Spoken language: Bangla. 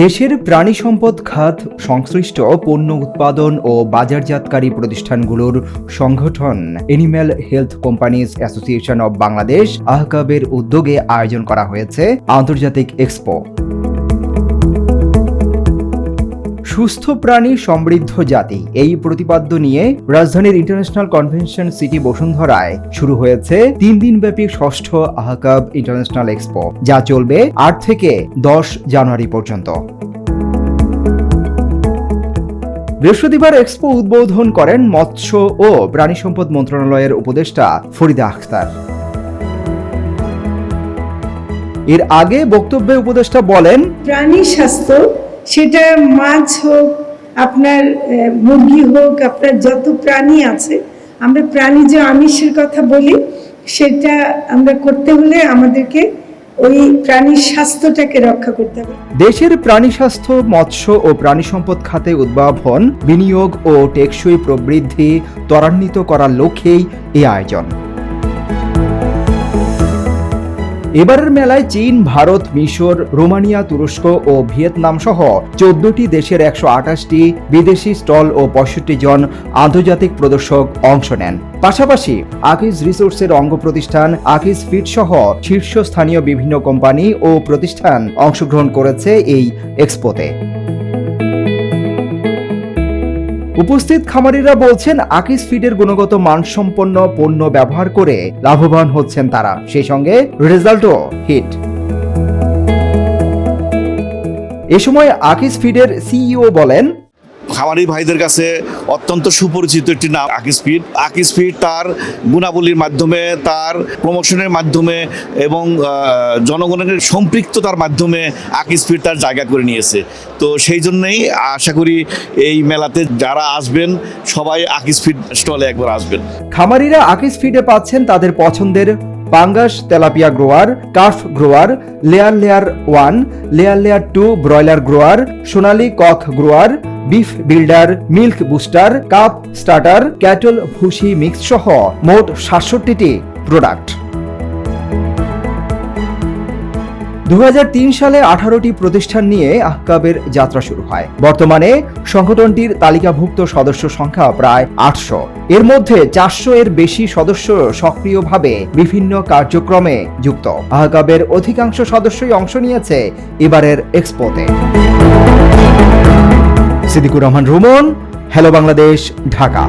দেশের প্রাণী সম্পদ খাত, সংশ্লিষ্ট পণ্য উৎপাদন ও বাজারজাতকারী প্রতিষ্ঠানগুলোর সংগঠন animal health companies association of Bangladesh আহকাবের উদ্যোগে আয়োজন করা হয়েছে আন্তর্জাতিক এক্সপো। সুস্থ প্রাণী, সমৃদ্ধ জাতি। এই প্রতিপাদ্য নিয়ে রাজধানীর ইন্টারন্যাশনাল কনভেনশন সিটি বসুন্ধরায় শুরু হয়েছে তিন দিনব্যাপী ষষ্ঠ আহকাব ইন্টারন্যাশনাল এক্সপো, যা চলবে আট থেকে দশ জানুয়ারি পর্যন্ত। বৃহস্পতিবার এক্সপো উদ্বোধন করেন মৎস্য ও প্রাণী সম্পদ মন্ত্রণালয়ের উপদেষ্টা ফরিদা আখতার। এর আগে বক্তব্যে উপদেষ্টা বলেন, প্রাণী স্বাস্থ্য সেটা মাছ হোক, আপনার মুরগি হোক, আপনার যত প্রাণী আছে, আমরা প্রাণী যে আমিষের কথা বলি, সেটা আমরা করতে হলে আমাদেরকে ওই প্রাণীর স্বাস্থ্যটাকে রক্ষা করতে হবে। দেশের প্রাণী স্বাস্থ্য, মৎস্য ও প্রাণী সম্পদ খাতে উদ্ভাবন, বিনিয়োগ ও টেকসই প্রবৃদ্ধি ত্বরান্বিত করার লক্ষ্যেই এই আয়োজন। এবারের মেলায় চীন, ভারত, মিশর, রোমানিয়া, তুরস্ক ও ভিয়েতনাম সহ চোদ্দটি দেশের একশো আঠাশটি বিদেশি স্টল ও পঁয়ষট্টি জন আন্তর্জাতিক প্রদর্শক অংশ নেন। পাশাপাশি আকিজ রিসোর্সের অঙ্গ প্রতিষ্ঠান আকিজ ফিট সহ শীর্ষস্থানীয় বিভিন্ন কোম্পানি ও প্রতিষ্ঠান অংশগ্রহণ করেছে এই এক্সপোতে। উপস্থিত খামারিরা বলছেন, আকিস ফিডের গুণগত মানসম্পন্ন পণ্য ব্যবহার করে লাভবান হচ্ছেন তারা। সেই সঙ্গে রেজাল্টও হিট। এ সময় আকিস ফিডের সিইও বলেন খামারি ভাইদের কাছে অত্যন্ত সুপরিচিত একটি নাম আকিসপিড আকিসপিড তার গুণাবলীর মাধ্যমে, তার প্রমোশনের মাধ্যমে এবং জনগণের সম্পৃক্ততার মাধ্যমে আকিসপিড তার জায়গা করে নিয়েছে। তো সেই জন্যই আশা করি এই মেলাতে যারা আসবেন, সবাই আকিসপিড স্টলে একবার আসবেন। খামারিরা আকিস ফিডে পাচ্ছেন তাদের পছন্দের পাঙ্গাস tilapia grower carp grower, layer layer one, layer layer two broiler grower, Sonali cock grower beef builder, milk booster, calf, starter, cattle, ভুসি মিক্স সহ মোট সাতষট্টিটি প্রোডাক্ট। দুহাজার তিন সালে আঠারোটি প্রতিষ্ঠান নিয়ে আহকাবের যাত্রা শুরু হয়। বর্তমানে সংগঠনটির তালিকাভুক্ত সদস্য সংখ্যা প্রায় আটশো। এর মধ্যে চারশো এর বেশি সদস্য সক্রিয়ভাবে বিভিন্ন কার্যক্রমে যুক্ত। আহকাবের অধিকাংশ সদস্যই অংশ নিয়েছে এবারের এক্সপোতে। সিদ্দিকুর রহমান রুমন হ্যালো বাংলাদেশ ঢাকা